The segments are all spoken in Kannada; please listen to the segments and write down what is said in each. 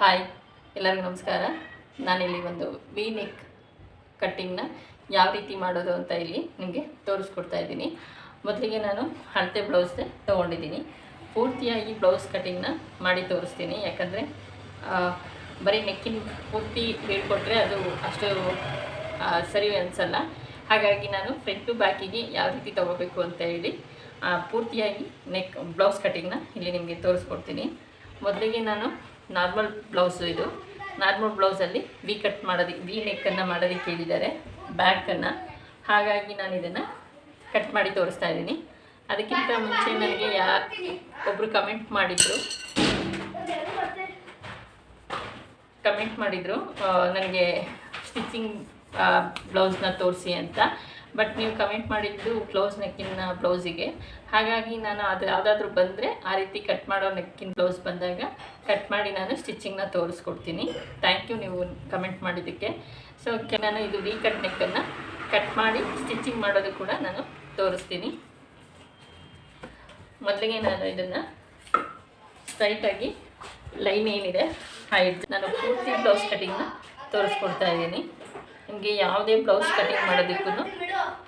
ಹಾಯ್ ಎಲ್ಲರಿಗೂ ನಮಸ್ಕಾರ. ನಾನಿಲ್ಲಿ ಒಂದು ವಿ ನೆಕ್ ಕಟ್ಟಿಂಗ್ನ ಯಾವ ರೀತಿ ಮಾಡೋದು ಅಂತ ಇಲ್ಲಿ ನಿಮಗೆ ತೋರಿಸ್ಕೊಡ್ತಾ ಇದ್ದೀನಿ. ಮೊದಲಿಗೆ ನಾನು ಅಳತೆ ಬ್ಲೌಸ್ದೆ ತೊಗೊಂಡಿದ್ದೀನಿ. ಪೂರ್ತಿಯಾಗಿ ಬ್ಲೌಸ್ ಕಟ್ಟಿಂಗ್ನ ಮಾಡಿ ತೋರಿಸ್ತೀನಿ. ಯಾಕಂದರೆ ಬರೀ ನೆಕ್ಕಿನ ಪೂರ್ತಿ ಹೇಳ್ಕೊಟ್ರೆ ಅದು ಅಷ್ಟು ಸರಿ ಅನಿಸಲ್ಲ. ಹಾಗಾಗಿ ನಾನು ಫ್ರಂಟ್ ಟು ಬ್ಯಾಕಿಗೆ ಯಾವ ರೀತಿ ತೊಗೋಬೇಕು ಅಂತ ಹೇಳಿ ಪೂರ್ತಿಯಾಗಿ ನೆಕ್ ಬ್ಲೌಸ್ ಕಟ್ಟಿಂಗ್ನ ಇಲ್ಲಿ ನಿಮಗೆ ತೋರಿಸ್ಕೊಡ್ತೀನಿ. ಮೊದಲಿಗೆ ನಾನು ನಾರ್ಮಲ್ ಬ್ಲೌಸು ಇದು. ನಾರ್ಮಲ್ ಬ್ಲೌಸಲ್ಲಿ ವಿ ಕಟ್ ಮಾಡೋದಕ್ಕೆ ವಿ ನೆಕ್ಕನ್ನು ಮಾಡೋದಕ್ಕೆ ಹೇಳಿದ್ದಾರೆ ಬ್ಯಾಕನ್ನು ಹಾಗಾಗಿ ನಾನು ಇದನ್ನು ಕಟ್ ಮಾಡಿ ತೋರಿಸ್ತಾ ಇದ್ದೀನಿ. ಅದಕ್ಕಿಂತ ಮುಂಚೆ ನನಗೆ ಯಾ ಒಬ್ಬರು ಕಮೆಂಟ್ ಮಾಡಿದರು. ಕಮೆಂಟ್ ಮಾಡಿದರು ನನಗೆ ಸ್ಟಿಚಿಂಗ್ ಬ್ಲೌಸ್ನ ತೋರಿಸಿ ಅಂತ. ಬಟ್ ನೀವು ಕಮೆಂಟ್ ಮಾಡಿದ್ದು ಕ್ಲೋಸ್ ನೆಕ್ಕಿನ ಬ್ಲೌಸಿಗೆ ಹಾಗಾಗಿ ನಾನು ಅದು ಯಾವುದಾದ್ರೂ ಬಂದರೆ ಆ ರೀತಿ ಕಟ್ ಮಾಡೋ ನೆಕ್ಕಿನ ಬ್ಲೌಸ್ ಬಂದಾಗ ಕಟ್ ಮಾಡಿ ನಾನು ಸ್ಟಿಚಿಂಗ್ನ ತೋರಿಸ್ಕೊಡ್ತೀನಿ. ಥ್ಯಾಂಕ್ ಯು ನೀವು ಕಮೆಂಟ್ ಮಾಡಿದ್ದಕ್ಕೆ. ಸೊ ನಾನು ಇದು ವಿ ಕಟ್ ನೆಕ್ಕನ್ನು ಕಟ್ ಮಾಡಿ ಸ್ಟಿಚಿಂಗ್ ಮಾಡೋದು ಕೂಡ ನಾನು ತೋರಿಸ್ತೀನಿ. ಮೊದಲಿಗೆ ನಾನು ಇದನ್ನು ಸ್ಟ್ರೈಟಾಗಿ ಲೈನ್ ಏನಿದೆ ಹೈಟ್ ನಾನು ಪೂರ್ತಿ ಬ್ಲೌಸ್ ಕಟಿಂಗ್ನ ತೋರಿಸ್ಕೊಡ್ತಾ ಇದ್ದೀನಿ. ನಿಮಗೆ ಯಾವುದೇ ಬ್ಲೌಸ್ ಕಟಿಂಗ್ ಮಾಡೋದಕ್ಕೂ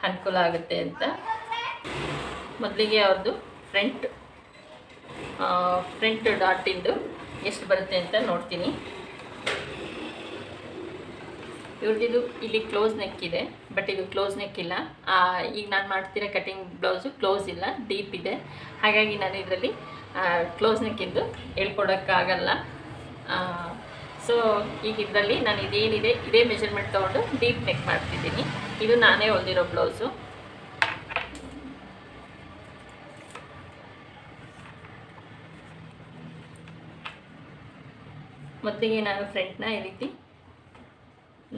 ಅನುಕೂಲ ಆಗುತ್ತೆ ಅಂತ ಮೊದಲಿಗೆ ಅವ್ರದ್ದು ಫ್ರಂಟ್ ಫ್ರಂಟ್ ಡಾಟಿಂದು ಎಷ್ಟು ಬರುತ್ತೆ ಅಂತ ನೋಡ್ತೀನಿ. ಇವ್ರದ್ದು ಇಲ್ಲಿ ಕ್ಲೋಸ್ ನೆಕ್ ಇದೆ ಬಟ್ ಇದು ಕ್ಲೋಸ್ ನೆಕ್ ಇಲ್ಲ. ಈಗ ನಾನು ಮಾಡ್ತಿರೋ ಕಟಿಂಗ್ ಬ್ಲೌಸು ಕ್ಲೋಸ್ ಇಲ್ಲ ಡೀಪ್ ಇದೆ. ಹಾಗಾಗಿ ನಾನು ಇದರಲ್ಲಿ ಕ್ಲೋಸ್ ನೆಕ್ಕಿಂದು ಹೇಳ್ಕೊಡೋಕ್ಕಾಗಲ್ಲ. ಸೊ ಈಗ ಇದರಲ್ಲಿ ನಾನು ಇದೇನಿದೆ, ಇದೇ ಮೆಷರ್ಮೆಂಟ್ ತೊಗೊಂಡು ಡೀಪ್ ನೆಕ್ ಮಾಡ್ತಿದ್ದೀನಿ. ಇದು ನಾನೇ ಹೊಲ್ದಿರೋ ಬ್ಲೌಸು ಮೊದಲಿಗೆ ನಾನು ಫ್ರಂಟ್ನ ಈ ರೀತಿ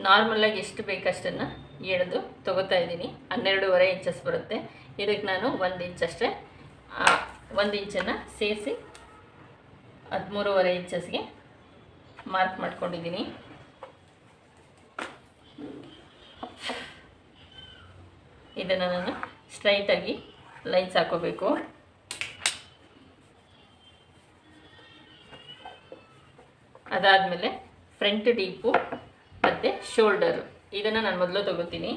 ನಾರ್ಮಲಾಗಿ ಎಷ್ಟು ಬೇಕಷ್ಟನ್ನು ಎಳೆದು ತೊಗೋತಾ ಇದ್ದೀನಿ. ಹನ್ನೆರಡೂವರೆ ಇಂಚಸ್ ಬರುತ್ತೆ. ಇದಕ್ಕೆ ನಾನು ಒಂದು ಇಂಚಷ್ಟೇ ಒಂದು ಇಂಚನ್ನು ಸೇರಿಸಿ ಹದಿಮೂರುವರೆ ಇಂಚಸ್ಗೆ ಮಾರ್ಕ್ ಮಾಡ್ಕೊಂಡಿದ್ದೀನಿ. ಇದನ್ನು ನಾನು ಸ್ಟ್ರೈಟಾಗಿ ಲೈನ್ಸ್ ಹಾಕೋಬೇಕು. ಅದಾದಮೇಲೆ ಫ್ರಂಟ್ ಡೀಪು ಮತ್ತು ಶೋಲ್ಡರು ಇದನ್ನು ನಾನು ಮೊದಲು ತಗೋತೀನಿ.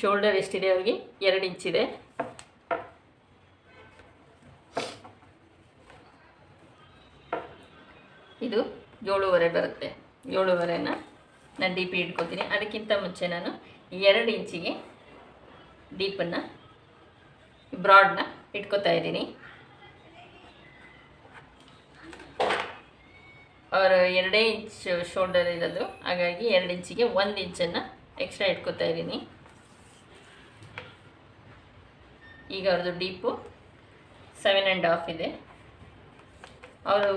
ಶೋಲ್ಡರ್ ಎಷ್ಟಿದೆ ಅವ್ರಿಗೆ? ಎರಡು ಇಂಚಿದೆ ಇದು. ಏಳುವರೆ ಬರುತ್ತೆ. ಏಳುವರೆನ ನಾನು ಡೀಪ್ ಇಟ್ಕೋತೀನಿ. ಅದಕ್ಕಿಂತ ಮುಂಚೆ ನಾನು ಎರಡು ಇಂಚಿಗೆ ಡೀಪನ್ನು ಬ್ರಾಡ್ನ ಇಟ್ಕೋತಾ ಇದ್ದೀನಿ. ಅವರು ಎರಡೇ ಇಂಚ್ ಶೋಲ್ಡರ್ ಇರೋದು. ಹಾಗಾಗಿ ಎರಡು ಇಂಚಿಗೆ ಒಂದು ಇಂಚನ್ನು ಎಕ್ಸ್ಟ್ರಾ ಇಟ್ಕೋತಾ ಇದ್ದೀನಿ. ಈಗ ಅವ್ರದ್ದು ಡೀಪು ಸೆವೆನ್ ಆ್ಯಂಡ್ ಹಾಫ್ ಇದೆ. ಅವರು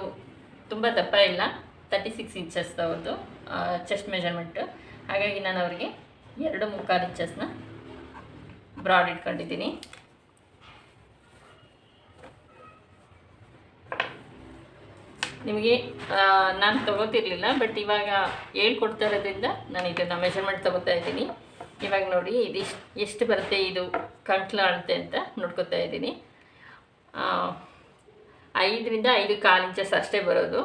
ತುಂಬ ದಪ್ಪ ಇಲ್ಲ. ತರ್ಟಿ ಸಿಕ್ಸ್ ಇಂಚಸ್ ಅವ್ರದ್ದು ಚೆಸ್ಟ್ ಮೆಜರ್ಮೆಂಟು ಹಾಗಾಗಿ ನಾನು ಅವರಿಗೆ ಎರಡು ಮುಕ್ಕಾಲು ಇಂಚಸ್ನ ಬ್ರಾಡ್ ಇಟ್ಕೊಂಡಿದ್ದೀನಿ. ನಿಮಗೆ ನಾನು ತೊಗೋತಿರ್ಲಿಲ್ಲ ಬಟ್ ಇವಾಗ ಹೇಳ್ಕೊಡ್ತಾ ಇರೋದ್ರಿಂದ ನಾನು ಇದನ್ನು ಮೆಷರ್ಮೆಂಟ್ ತೊಗೋತಾ ಇದ್ದೀನಿ. ಇವಾಗ ನೋಡಿ, ಇದಿಷ್ಟು, ಎಷ್ಟು ಬರುತ್ತೆ ಇದು ಕಂಟ್ಲ ಅಳತೆ ಅಂತ ನೋಡ್ಕೊತಾ ಇದ್ದೀನಿ. ಐದರಿಂದ ಐದು ಕಾಲು ಇಂಚಸ್ ಅಷ್ಟೇ ಬರೋದು.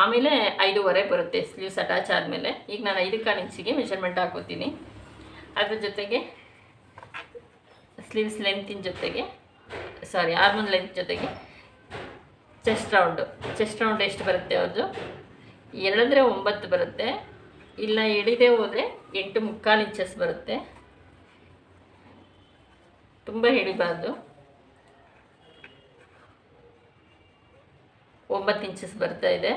ಆಮೇಲೆ ಐದೂವರೆ ಬರುತ್ತೆ ಸ್ಲೀವ್ಸ್ ಅಟ್ಯಾಚ್ ಆದಮೇಲೆ. ಈಗ ನಾನು ಐದು ಕಾಲು ಇಂಚಿಗೆ ಮೆಷರ್ಮೆಂಟ್ ಹಾಕೋತೀನಿ. ಅದ್ರ ಜೊತೆಗೆ ಸ್ಲೀವ್ಸ್ ಲೆಂತಿನ ಜೊತೆಗೆ ಸಾರಿ ಆರ್ಮನ್ ಲೆಂತ್ ಜೊತೆಗೆ ಚೆಸ್ಟ್ ರೌಂಡು, ಚೆಸ್ಟ್ ರೌಂಡ್ ಎಷ್ಟು ಬರುತ್ತೆ ಅವ್ರದ್ದು ಎರಡಂದರೆ ಒಂಬತ್ತು ಬರುತ್ತೆ. ಇಲ್ಲ ಎಳಿದೆ ಹೋದರೆ ಎಂಟು ಮುಕ್ಕಾಲು ಇಂಚಸ್ ಬರುತ್ತೆ. ತುಂಬ ಹಿಡಿಬಾರ್ದು. ಒಂಬತ್ತು ಇಂಚಸ್ ಬರ್ತಾ ಇದೆ.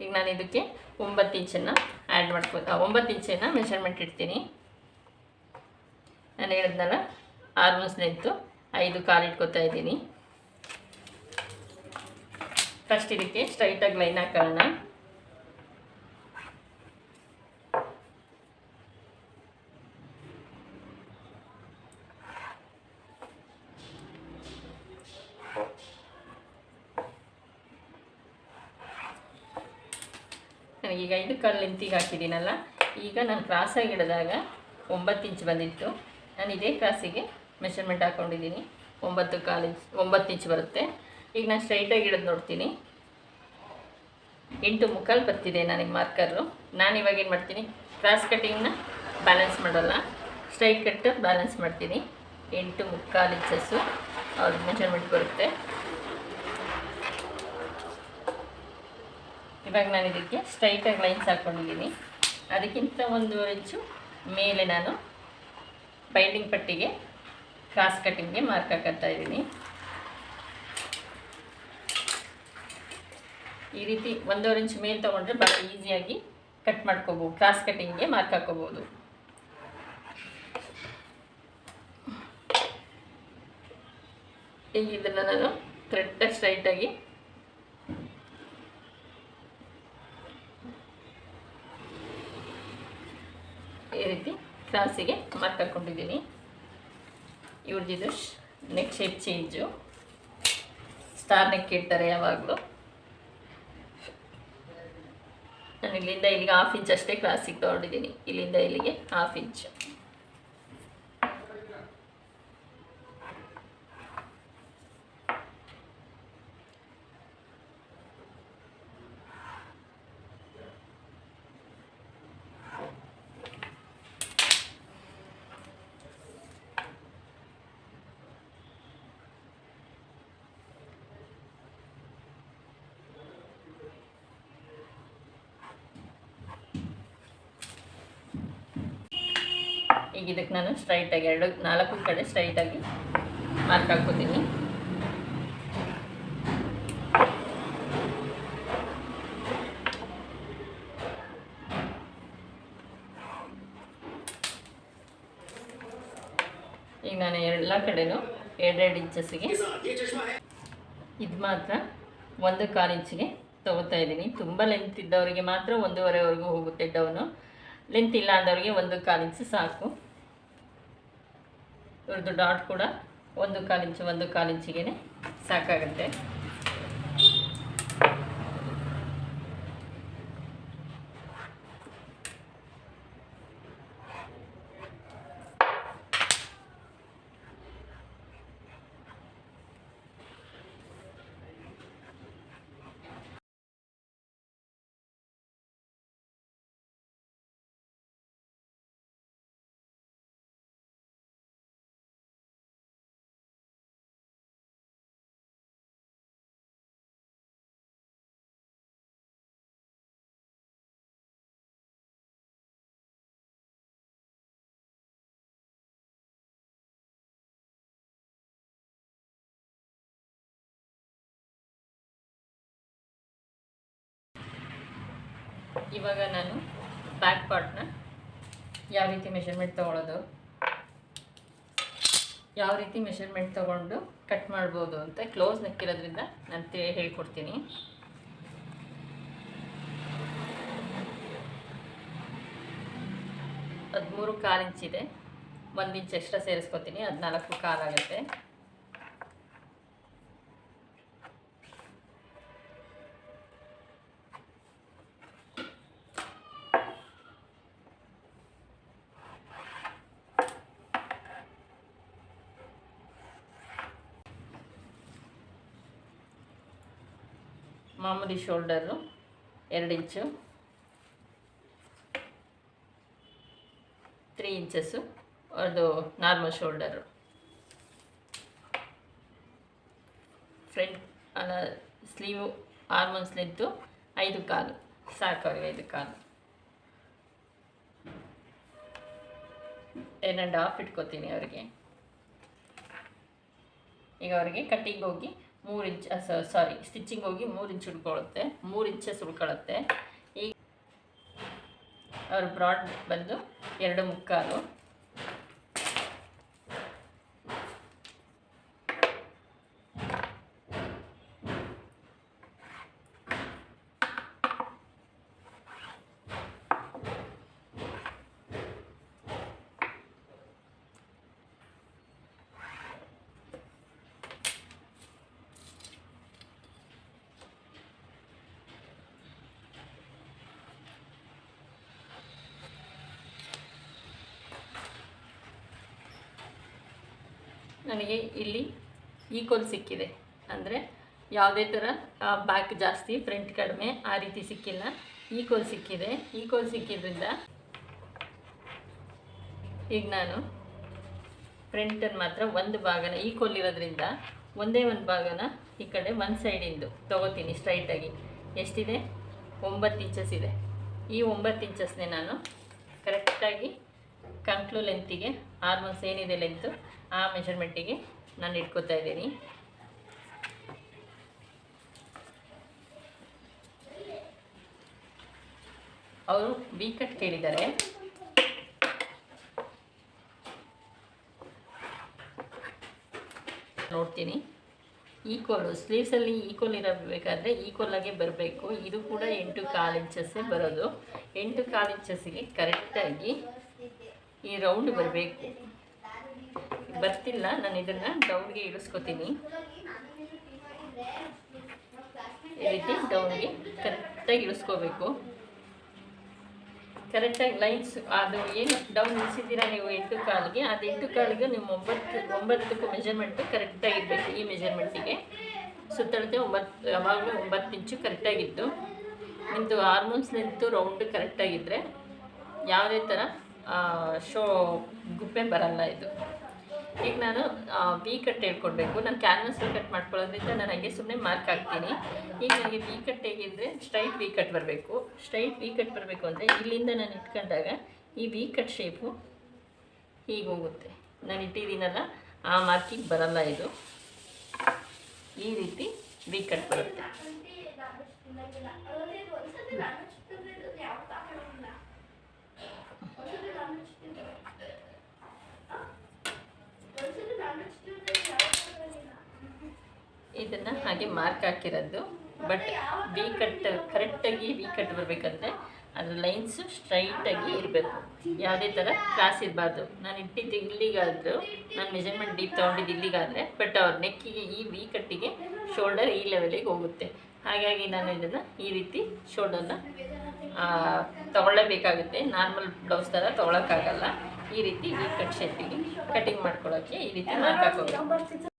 ಈಗ ನಾನು ಇದಕ್ಕೆ ಒಂಬತ್ತು ಇಂಚನ್ನು ಆ್ಯಡ್ ಮಾಡ್ಕೊ ಒಂಬತ್ತು ಇಂಚನ್ನು ಮೆಷರ್ಮೆಂಟ್ ಇಡ್ತೀನಿ. ನಾನು ಹೇಳಿದ್ನಲ್ಲ ಆರ್ಮೋಸ್ ಲೆಂತು ಐದು ಕಾಲು ಇಟ್ಕೋತಾ ಇದ್ದೀನಿ. ಫಸ್ಟ್ ಇದಕ್ಕೆ ಸ್ಟ್ರೈಟಾಗಿ ಲೈನ್ ಹಾಕೋಣ. ನನಗೀಗ ಐದು ಕಾಲು ಲೆಂತಿಗೆ ಹಾಕಿದ್ದೀನಲ್ಲ, ಈಗ ನಾನು ಕ್ರಾಸಾಗಿ ಹಿಡಿದಾಗ ಒಂಬತ್ತು ಇಂಚ್ ಬಂದಿತ್ತು. ನಾನು ಇದೇ ಕ್ರಾಸಿಗೆ ಮೆಷರ್ಮೆಂಟ್ ಹಾಕ್ಕೊಂಡಿದ್ದೀನಿ ಒಂಬತ್ತು ಕಾಲು ಇಂಚ್ ಒಂಬತ್ತು ಇಂಚ್ ಬರುತ್ತೆ. ಈಗ ನಾನು ಸ್ಟ್ರೈಟಾಗಿ ಇಡೋದು ನೋಡ್ತೀನಿ. ಎಂಟು ಮುಕ್ಕಾಲು ಬರ್ತಿದೆ ನನಗೆ ಮಾರ್ಕರು ನಾನು ಇವಾಗ ಏನು ಮಾಡ್ತೀನಿ? ಕ್ರಾಸ್ ಕಟ್ಟಿಂಗ್ನ ಬ್ಯಾಲೆನ್ಸ್ ಮಾಡೋಲ್ಲ. ಸ್ಟ್ರೈಟ್ ಕಟ್ಟು ಬ್ಯಾಲೆನ್ಸ್ ಮಾಡ್ತೀನಿ. ಎಂಟು ಮುಕ್ಕಾಲು ಇಂಚಸ್ಸು ಅವ್ರ ಮೆಜರ್ಮೆಂಟ್ ಬರುತ್ತೆ. ಇವಾಗ ನಾನು ಇದಕ್ಕೆ ಸ್ಟ್ರೈಟಾಗಿ ಲೈನ್ಸ್ ಹಾಕ್ಕೊಂಡಿದ್ದೀನಿ ಅದಕ್ಕಿಂತ ಒಂದು ಇಂಚು ಮೇಲೆ ನಾನು ಬೈಂಡಿಂಗ್ ಪಟ್ಟಿಗೆ ಕ್ರಾಸ್ ಕಟ್ಟಿಂಗ್ಗೆ ಮಾರ್ಕ್ ಹಾಕತ್ತಾ ಇದ್ದೀನಿ. ಈ ರೀತಿ ಒಂದೂವರೆ ಇಂಚ್ ಮೇಲೆ ತೊಗೊಂಡ್ರೆ ಭಾಳ ಈಸಿಯಾಗಿ ಕಟ್ ಮಾಡ್ಕೋಬೋದು ಕ್ರಾಸ್ ಕಟ್ಟಿಂಗ್ಗೆ ಮಾರ್ಕ್ ಹಾಕೋಬೋದು. ಈಗ ಇದನ್ನು ನಾನು ಕರೆಕ್ಟಾಗಿ ಸ್ಟ್ರೈಟಾಗಿ ಈ ರೀತಿ ಕ್ರಾಸಿಗೆ ಮಾರ್ಕ್ ಹಾಕ್ಕೊಂಡಿದ್ದೀನಿ ಇವ್ರದ್ದು neck shape change star neck ಇಡ್ತಾರೆ ಯಾವಾಗಲೂ. ನಾನು ಇಲ್ಲಿಂದ ಇಲ್ಲಿಗೆ ಹಾಫ್ ಇಂಚ್ ಅಷ್ಟೇ ಕ್ಲಾಸಿಗೆ ತೊಗೊಂಡಿದ್ದೀನಿ. ಇಲ್ಲಿಂದ ಇಲ್ಲಿಗೆ ಹಾಫ್ ಇಂಚ್ ಈಗ ಇದಕ್ಕೆ ನಾನು ಸ್ಟ್ರೈಟಾಗಿ ಎರಡು, ನಾಲ್ಕು ಕಡೆ ಸ್ಟ್ರೈಟಾಗಿ ಮಾರ್ಕ್ ಹಾಕೋತೀನಿ ಈಗ ನಾನು ಎಲ್ಲ ಕಡೆನೂ ಎರಡೆರಡು ಇಂಚಸ್ಸಿಗೆ ಇದು ಮಾತ್ರ ಒಂದು ಕಾಲು ಇಂಚಿಗೆ ತೊಗೋತಾ ಇದ್ದೀನಿ. ತುಂಬ ಲೆಂತ್ ಇದ್ದವರಿಗೆ ಮಾತ್ರ ಒಂದೂವರೆವರೆಗೂ ಹೋಗುತ್ತೆ ಡೌನು ಲೆಂತ್ ಇಲ್ಲ ಅಂದವರಿಗೆ ಒಂದು ಕಾಲು ಇಂಚು ಸಾಕು. ಇವ್ರದ್ದು ಡಾಟ್ ಕೂಡ ಒಂದು ಕಾಲಿಂಚು ಒಂದು ಕಾಲಿಂಚಿಗೆ ಸಾಕಾಗುತ್ತೆ. ಇವಾಗ ನಾನು ಬ್ಯಾಕ್ ಪಾರ್ಟ್ನ ಯಾವ ರೀತಿ ಮೆಷರ್ಮೆಂಟ್ ತೊಗೊಳೋದು, ಯಾವ ರೀತಿ ಮೆಷರ್ಮೆಂಟ್ ತೊಗೊಂಡು ಕಟ್ ಮಾಡ್ಬೋದು ಅಂತ ಕ್ಲೋಸ್ ನೆಕ್ಕಿರೋದ್ರಿಂದ ನಾನು ಹೇಳ್ಕೊಡ್ತೀನಿ. ಹದಿಮೂರು ಕಾಲು ಇಂಚಿದೆ. ಒಂದು ಇಂಚ್ ಎಕ್ಸ್ಟ್ರಾ ಸೇರಿಸ್ಕೊತೀನಿ. ಹದಿನಾಲ್ಕು ಕಾಲಾಗುತ್ತೆ ಮಾಮೂಲಿ ಶೋಲ್ಡರು ಎರಡು ಇಂಚು. Three inches. ಅದು ನಾರ್ಮಲ್ ಶೋಲ್ಡರು. ಫ್ರಂಟ್, ಅಲ್ಲ, ಸ್ಲೀವು ಆರ್ಮನ್ಸ್ ಲೆಂತು ಐದು ಕಾಲು ಸಾಕು ಐದು ಕಾಲು. ಟೆನ್ ಆ್ಯಂಡ್ ಹಾಫ್ ಇಟ್ಕೋತೀನಿ ಅವರಿಗೆ. ಈಗ ಅವರಿಗೆ ಕಟ್ಟಿಂಗ್ ಹೋಗಿ ಮೂರು ಇಂಚ್ ಸಾರಿ ಸ್ಟಿಚಿಂಗ್ ಹೋಗಿ ಮೂರು ಇಂಚ್ ಉಳ್ಕೊಳ್ಳುತ್ತೆ ಮೂರು ಇಂಚಸ್ ಉಳ್ಕೊಳ್ಳುತ್ತೆ ಈ ಅವ್ರ ಬ್ರಾಡ್ ಬಂದು ಎರಡು ಮುಕ್ಕಾಲು. ನನಗೆ ಇಲ್ಲಿ ಈಕ್ವಲ್ ಸಿಕ್ಕಿದೆ. ಅಂದರೆ ಯಾವುದೇ ಥರ ಬ್ಯಾಕ್ ಜಾಸ್ತಿ ಫ್ರಂಟ್ ಕಡಿಮೆ, ಆ ರೀತಿ ಸಿಕ್ಕಿಲ್ಲ. ಈಕ್ವಲ್ ಸಿಕ್ಕಿದೆ. ಈಕ್ವಲ್ ಸಿಕ್ಕಿದ್ರಿಂದ ಈಗ ನಾನು ಫ್ರಂಟನ್ನು ಮಾತ್ರ ಒಂದು ಭಾಗನ ಈಕ್ವಲ್ ಇರೋದ್ರಿಂದ ಒಂದೇ ಒಂದು ಭಾಗನ ಈ ಕಡೆ ಒಂದು ಸೈಡಿಂದು ತೊಗೋತೀನಿ ಸ್ಟ್ರೈಟಾಗಿ ಎಷ್ಟಿದೆ? ಒಂಬತ್ತು ಇಂಚಸ್ ಇದೆ. ಈ ಒಂಬತ್ತು ಇಂಚಸ್ನೇ ನಾನು ಕರೆಕ್ಟಾಗಿ ಕಂಕ್ಲು ಲೆಂತಿಗೆ ಆಲ್ಮೋಸ್ಟ್ ಏನಿದೆ ಲೆಂತು ಆ ಮೆಷರ್ಮೆಂಟಿಗೆ ನಾನು ಇಟ್ಕೋತಾ ಇದ್ದೀನಿ. ಅವರು ಬಿ ಕಟ್ ಕೇಳಿದ್ದಾರೆ. ನೋಡ್ತೀನಿ. ಈಕ್ವಲು ಸ್ಲೀವ್ಸಲ್ಲಿ ಈಕ್ವಲ್ ಇರಬೇಕಾದ್ರೆ ಈಕ್ವಲಾಗೆ ಬರಬೇಕು. ಇದು ಕೂಡ ಎಂಟು ಕಾಲು ಇಂಚಸ್ಸೇ ಬರೋದು. ಎಂಟು ಕಾಲು ಇಂಚಸ್ಸಿಗೆ ಕರೆಕ್ಟಾಗಿ ಈ ರೌಂಡ್ ಬರಬೇಕು. ಬರ್ತಿಲ್ಲ, ನಾನು ಇದನ್ನು ಡೌನ್ಗೆ ಇಳಿಸ್ಕೊತೀನಿ. ಈ ರೀತಿ ಡೌನ್ಗೆ ಕರೆಕ್ಟಾಗಿ ಇಳಿಸ್ಕೋಬೇಕು. ಕರೆಕ್ಟಾಗಿ ಲೈನ್ಸ್ ಅದು ಏನು ಡೌನ್ ಇಳಿಸಿದ್ದೀರಾ ನೀವು ಎಂಟು ಕಾಲಿಗೆ, ಅದು ಎಂಟು ಕಾಲಿಗೆ ನಿಮ್ಮ ಒಂಬತ್ತು, ಒಂಬತ್ತಕ್ಕೂ ಮೆಜರ್ಮೆಂಟು ಕರೆಕ್ಟಾಗಿ ಇರಬೇಕು ಈ ಮೆಜರ್ಮೆಂಟಿಗೆ ಸುತ್ತಳತೆ ಒಂಬತ್ತು ಯಾವಾಗಲೂ ಒಂಬತ್ತು ಇಂಚು ಕರೆಕ್ಟಾಗಿತ್ತು ನಿಮ್ಮದು ಹಾರ್ಮೋನ್ಸ್ ನಿಂತು ರೌಂಡ್ ಕರೆಕ್ಟಾಗಿದ್ದರೆ ಯಾವುದೇ ಥರ ಶೋ ಗುಪ್ಪೆ ಬರಲ್ಲ ಇದು. ಈಗ ನಾನು ವಿ ಕಟ್ ಹೇಳ್ಕೊಡ್ಬೇಕು. ನಾನು ಕ್ಯಾನ್ವಸ್ ಕಟ್ ಮಾಡ್ಕೊಳ್ಳೋದ್ರಿಂದ ನಾನು ಹಂಗೆ ಸುಮ್ಮನೆ ಮಾರ್ಕ್ ಹಾಕ್ತೀನಿ. ಈಗ ನನಗೆ ವಿ ಕಟ್ ಹೇಗಿದ್ರೆ ಸ್ಟ್ರೈಟ್ ವಿ ಕಟ್ ಬರಬೇಕು. ಸ್ಟ್ರೈಟ್ ವಿ ಕಟ್ ಬರಬೇಕು ಅಂದರೆ ಇಲ್ಲಿಂದ ನಾನು ಇಟ್ಕೊಂಡಾಗ ಈ ವಿ ಕಟ್ ಶೇಪು ಹೀಗೆ ಹೋಗುತ್ತೆ. ನಾನು ಇಟ್ಟಿದ್ದೀನಲ್ಲ, ಆ ಮಾರ್ಕಿಗೆ ಬರಲ್ಲ ಇದು. ಈ ರೀತಿ ವಿ ಕಟ್ ಬರುತ್ತೆ. ಇದನ್ನು ಹಾಗೆ ಮಾರ್ಕ್ ಹಾಕಿರೋದು. ಬಟ್ ವಿ ಕಟ್ ಕರೆಕ್ಟಾಗಿ ವಿ ಕಟ್ ಬರಬೇಕಂದ್ರೆ ಅದರ ಲೈನ್ಸು ಸ್ಟ್ರೈಟಾಗಿ ಇರಬೇಕು. ಯಾವುದೇ ಥರ ಕ್ರಾಸ್ ಇರಬಾರ್ದು. ನಾನು ಇಟ್ಟಿದ್ದು ಇಲ್ಲಿಗಾದರೂ, ನಾನು ಮೆಜರ್ಮೆಂಟ್ ಡೀಪ್ ತೊಗೊಂಡಿದ್ದು ಇಲ್ಲಿಗಾದರೆ ಬಟ್ ಅವ್ರ ನೆಕ್ಕಿಗೆ ಈ ವಿ ಕಟ್ಟಿಗೆ ಶೋಲ್ಡರ್ ಈ ಲೆವೆಲಿಗೆ ಹೋಗುತ್ತೆ. ಹಾಗಾಗಿ ನಾನು ಇದನ್ನು ಈ ರೀತಿ ಶೋಲ್ಡರ್ನ ತೊಗೊಳ್ಳೇಬೇಕಾಗುತ್ತೆ. ನಾರ್ಮಲ್ ಬ್ಲೌಸ್ ಥರ ತೊಗೊಳಕ್ಕಾಗಲ್ಲ. ಈ ರೀತಿ ವಿ ಕಟ್ ಶೇಪಿಗೆ ಕಟಿಂಗ್ ಮಾಡ್ಕೊಳ್ಳೋಕ್ಕೆ ಈ ರೀತಿ ಮಾರ್ಕ್ ಹಾಕೋಬೇಕು.